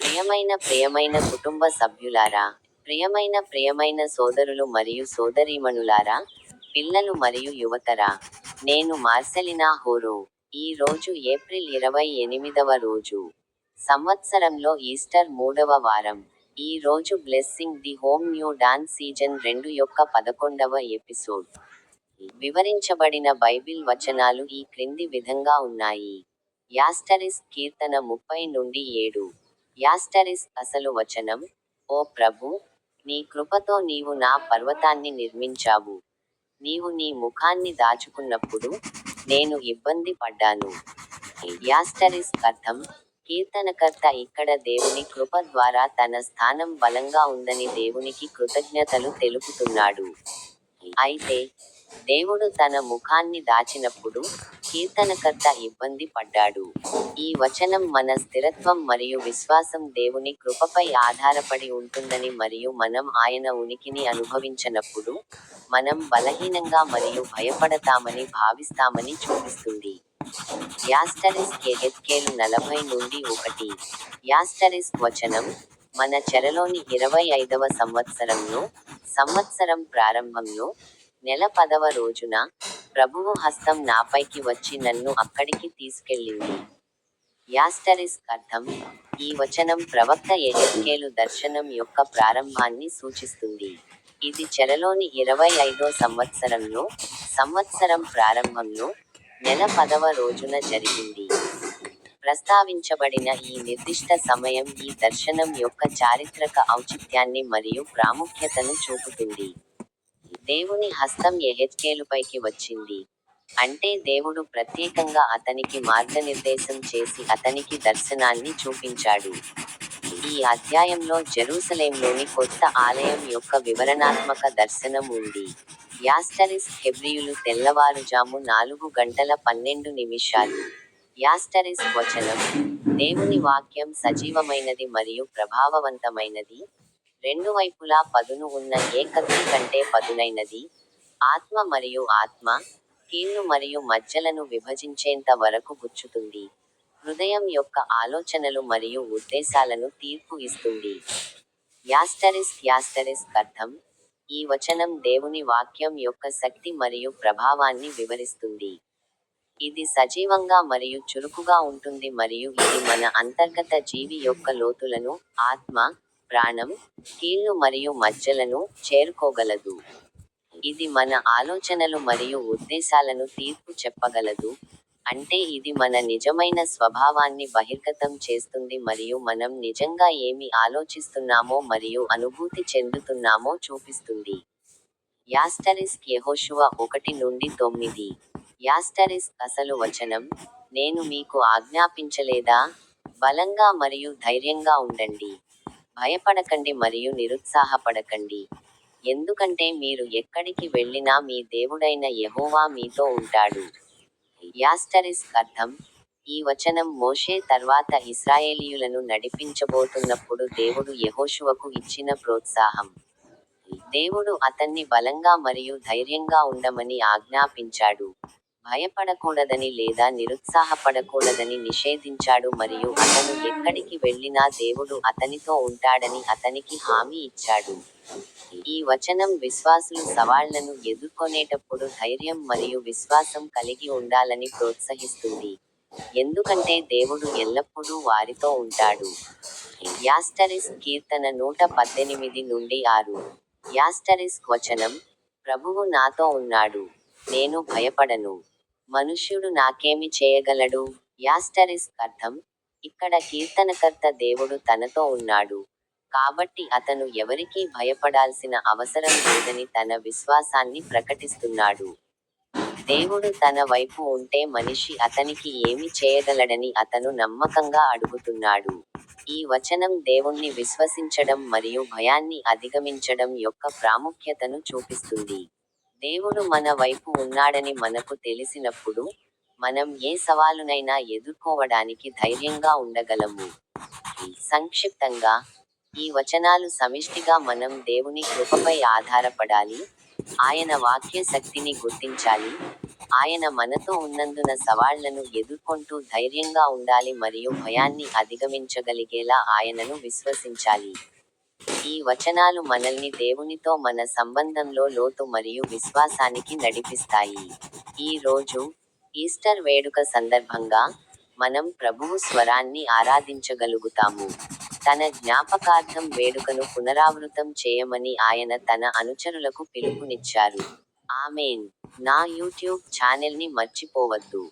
ప్రియమైన ప్రియమైన కుటుంబ సభ్యులారా ప్రియమైన ప్రియమైన సోదరులు మరియు సోదరీమణులారా పిల్లలు మరియు యువతరా నేను మార్సెలినా హోరో. ఈ రోజు ఏప్రిల్ ఇరవై ఎనిమిదవ రోజు. సంవత్సరంలో ఈస్టర్ మూడవ వారం. ఈ రోజు blessing the home new dance season రెండు యొక్క పదకొండవ ఎపిసోడ్. వివరించబడిన బైబిల్ వచనాలు ఈ క్రింది విధంగా ఉన్నాయి. యాస్టరిస్ కీర్తన ముప్పై నుండి ఏడు. యాస్టరిస్ అసలు వచనం. ఓ ప్రభు నీ కృపతో నీవు నా పర్వతాన్ని నిర్మించావు. నీవు నీ ముఖాన్ని దాచుకున్నప్పుడు నేను ఇబ్బంది పడ్డాను. యాస్టరిస్ అర్థం కీర్తనకర్త ఇక్కడ దేవుని కృప ద్వారా తన స్థానం బలంగా ఉందని దేవునికి కృతజ్ఞతలు తెలుపుతున్నాడు. అయితే దేవుడు తన ముఖాన్ని దాచినప్పుడు కీర్తనకర్త ఇబ్బంది పడ్డాడు. ఈ వచనం మన స్థిరత్వం మరియు విశ్వాసం దేవుని కృపపై ఆధారపడి ఉంటుందని మరియు మనం ఆయన ఉనికిని అనుభవించనప్పుడు మనం బలహీనంగా మరియు భయపడతామని భావిస్తామని చూపిస్తుంది. యాస్టరిస్ ఎహెచ్కేలు నలభై నుండి ఒకటి. యాస్టరిస్ వచనం మన చెరలోని ఇరవై ఐదవ సంవత్సరంలో సంవత్సరం ప్రారంభంలో నెల పదవ రోజున ప్రభువు హస్తం నాపైకి వచ్చి నన్ను అక్కడికి తీసుకెళ్ళింది. యాస్టరిస్ అర్థం ఈ వచనం ప్రవక్త ఎహెచ్కేలు దర్శనం యొక్క ప్రారంభాన్ని సూచిస్తుంది. ఇది చెరలోని ఇరవై ఐదో సంవత్సరంలో సంవత్సరం ప్రారంభంలో నెల పదవ రోజున జరిగింది. ప్రస్తావించబడిన ఈ నిర్దిష్ట సమయం ఈ దర్శనం యొక్క చారిత్రక ఔచిత్యాన్ని మరియు ప్రాముఖ్యతను చూపుతుంది. దేవుని హస్తం ఎహెచ్కేలుపైకి వచ్చింది. అంటే దేవుడు ప్రత్యేకంగా అతనికి మార్గనిర్దేశం చేసి అతనికి దర్శనాన్ని చూపించాడు. ఈ అధ్యాయంలో జెరూసలేంలోని కొత్త ఆలయం యొక్క వివరణాత్మక దర్శనం ఉంది. యాస్టరిస్ హెబ్రియులు తెల్లవారుజాము నాలుగు గంటల పన్నెండు నిమిషాలు. యాస్టరిస్ వచనం దేవుని వాక్యం సజీవమైనది మరియు ప్రభావవంతమైనది రెండు వైపులా పదును ఉన్న ఏ కంటే పదునైనది. ఆత్మ మరియు ఆత్మ కీళ్ళు మరియు మజ్జలను విభజించేంత వరకు గుచ్చుతుంది. హృదయం యొక్క ఆలోచనలు మరియు ఉద్దేశాలను తీర్పు ఇస్తుంది. యాస్టరిస్ యాస్టరిస్ అర్థం ఈ వచనం దేవుని వాక్యం యొక్క శక్తి మరియు ప్రభావాన్ని వివరిస్తుంది. ఇది సజీవంగా మరియు చురుకుగా ఉంటుంది మరియు ఇది మన అంతర్గత జీవి యొక్క లోతులను ఆత్మ ప్రాణం కీళ్ళు మరియు మజ్జలను చేరుకోగలదు. ఇది మన ఆలోచనలు మరియు ఉద్దేశాలను తీర్పు చెప్పగలదు. అంటే ఇది మన నిజమైన స్వభావాన్ని బహిర్గతం చేస్తుంది మరియు మనం నిజంగా ఏమి ఆలోచిస్తున్నామో మరియు అనుభూతి చెందుతున్నామో చూపిస్తుంది. యాస్టరిస్ యెహోషువ ఒకటి నుండి తొమ్మిది. యాస్టరిస్ అసలు వచనం నేను మీకు ఆజ్ఞాపించలేదా? బలంగా మరియు ధైర్యంగా ఉండండి. భయపడకండి మరియు నిరుత్సాహపడకండి. ఎందుకంటే మీరు ఎక్కడికి వెళ్ళినా మీ దేవుడైన యహోవా మీతో ఉంటాడు. యాస్టరిస్ అర్థం ఈ వచనం మోషే తర్వాత ఇస్రాయేలీయులను నడిపించబోతున్నప్పుడు దేవుడు యహోషువకు ఇచ్చిన ప్రోత్సాహం. దేవుడు అతన్ని బలంగా మరియు ధైర్యంగా ఉండమని ఆజ్ఞాపించాడు. భయపడకూడదని లేదా నిరుత్సాహపడకూడదని నిషేధించాడు మరియు అతను ఎక్కడికి వెళ్ళినా దేవుడు అతనితో ఉంటాడని అతనికి హామీ ఇచ్చాడు. ఈ వచనం విశ్వాసులు సవాళ్ళను ఎదుర్కొనేటప్పుడు ధైర్యం మరియు విశ్వాసం కలిగి ఉండాలని ప్రోత్సహిస్తుంది. ఎందుకంటే దేవుడు ఎల్లప్పుడూ వారితో ఉంటాడు. యాస్టరిస్ కీర్తన నూట పద్దెనిమిది నుండి ఆరు. యాస్టరిస్ వచనం ప్రభువు నాతో ఉన్నాడు నేను భయపడను. మనుష్యుడు నాకేమి చేయగలడు? యాస్టరిస్ అర్థం ఇక్కడ కీర్తనకర్త దేవుడు తనతో ఉన్నాడు. కాబట్టి అతను ఎవరికీ భయపడాల్సిన అవసరం లేదని తన విశ్వాసాన్ని ప్రకటిస్తున్నాడు. దేవుడు తన వైపు ఉంటే మనిషి అతనికి ఏమి చేయగలడని అతను నమ్మకంగా అడుగుతున్నాడు. ఈ వచనం దేవుణ్ణి విశ్వసించడం మరియు భయాన్ని అధిగమించడం యొక్క ప్రాముఖ్యతను చూపిస్తుంది. దేవుడు మన వైపు ఉన్నాడని మనకు తెలిసినప్పుడు మనం ఏ సవాలునైనా ఎదుర్కోవడానికి ధైర్యంగా ఉండగలము. సంక్షిప్తంగా ఈ వచనాలు సమిష్టిగా మనం దేవుని కృపపై ఆధారపడాలి ఆయన వాక్య శక్తిని గుర్తించాలి ఆయన మనతో ఉన్నందున సవాళ్ళను ఎదుర్కొంటూ ధైర్యంగా ఉండాలి మరియు భయాన్ని అధిగమించగలిగేలా ఆయనను విశ్వసించాలి. ఈ వచనాలు మనల్ని దేవునితో మన సంబంధంలో లోతు మరియు విశ్వాసానికి నడిపిస్తాయి. ఈ రోజు ఈస్టర్ వేడుక సందర్భంగా మనం ప్రభువు స్వరాన్ని ఆరాధించగలుగుతాము. తన జ్ఞాపకార్థం వేడుకను పునరావృతం చేయమని ఆయన తన అనుచరులకు పిలుపునిచ్చారు. ఆమెన్. నా యూట్యూబ్ ఛానల్ని మర్చిపోవద్దు.